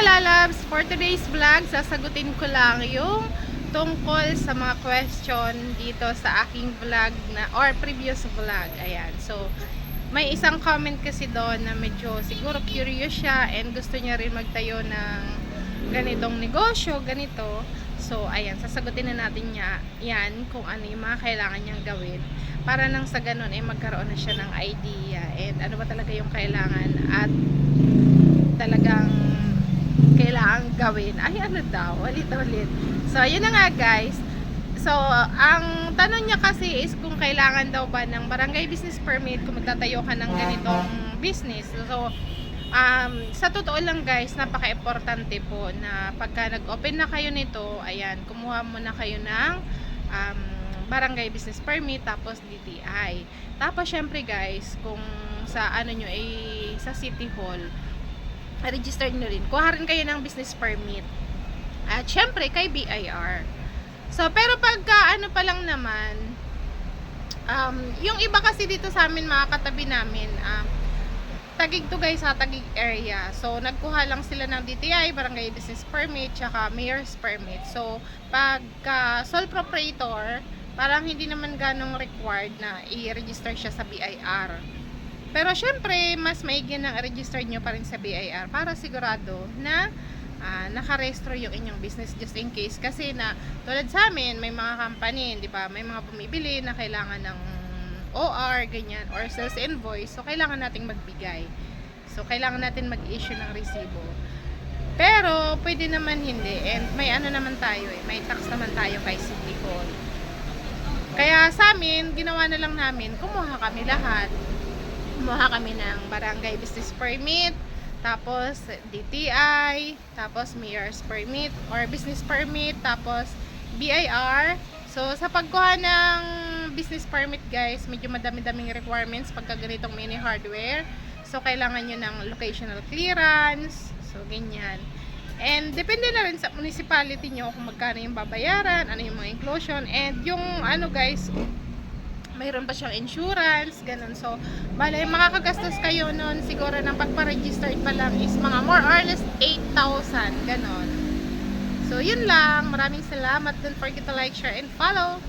mga lalabs, for today's vlog, sasagutin ko lang yung tungkol sa mga question dito sa aking vlog na or previous vlog. Ayan. So, may isang comment kasi doon na medyo siguro curious siya and gusto niya rin magtayo ng ganitong negosyo, ganito. So, ayan, sasagutin na natin niya yan kung ano yung mga kailangan niyang gawin para nang sa ganun ay magkaroon na siya ng idea and ano ba talaga yung kailangan at talagang gawin. Ay, ano daw? Ulit-ulit. So, yun na nga guys. So, ang tanong niya kasi is kung kailangan daw ba ng barangay business permit kung magtatayo ka ng ganitong business. So, um, sa totoo lang guys, napaka-importante po na pagka nag-open na kayo nito, ayan, kumuha muna kayo ng um, barangay business permit tapos DTI. Tapos syempre guys, kung sa ano nyo ay sa City Hall, register nyo rin. Kuha rin kayo ng business permit. At syempre kay BIR. So, pero pagka ano pa lang naman, um, yung iba kasi dito sa amin, mga katabi namin, um, tagig to guys sa tagig area. So, nagkuha lang sila ng DTI, barangay business permit, tsaka mayor's permit. So, pagka sole proprietor, parang hindi naman ganong required na i-register siya sa BIR. Pero syempre, mas maigi na i-register nyo pa rin sa BIR para sigurado na ah, nakarestro yung inyong business just in case. Kasi na, tulad sa amin, may mga company, di ba, may mga bumibili na kailangan ng OR, ganyan, or sales invoice. So, kailangan nating magbigay. So, kailangan natin mag-issue ng resibo. Pero, pwede naman hindi. And may ano naman tayo eh, may tax naman tayo kay City Hall. Kaya sa amin, ginawa na lang namin, kumuha kami lahat. Kumuha kami ng barangay business permit, tapos DTI, tapos mayor's permit or business permit, tapos BIR. So, sa pagkuha ng business permit guys, medyo madami-daming requirements pagka ganitong mini hardware. So, kailangan nyo ng locational clearance. So, ganyan. And depende na rin sa municipality nyo kung magkano yung babayaran, ano yung mga inclusion, and yung ano guys, mayroon pa siyang insurance, ganun. So, bale, makakagastos kayo nun siguro ng pagpa-registered pa lang is mga more or less 8,000, ganun. So, yun lang. Maraming salamat. Don't forget to like, share, and follow.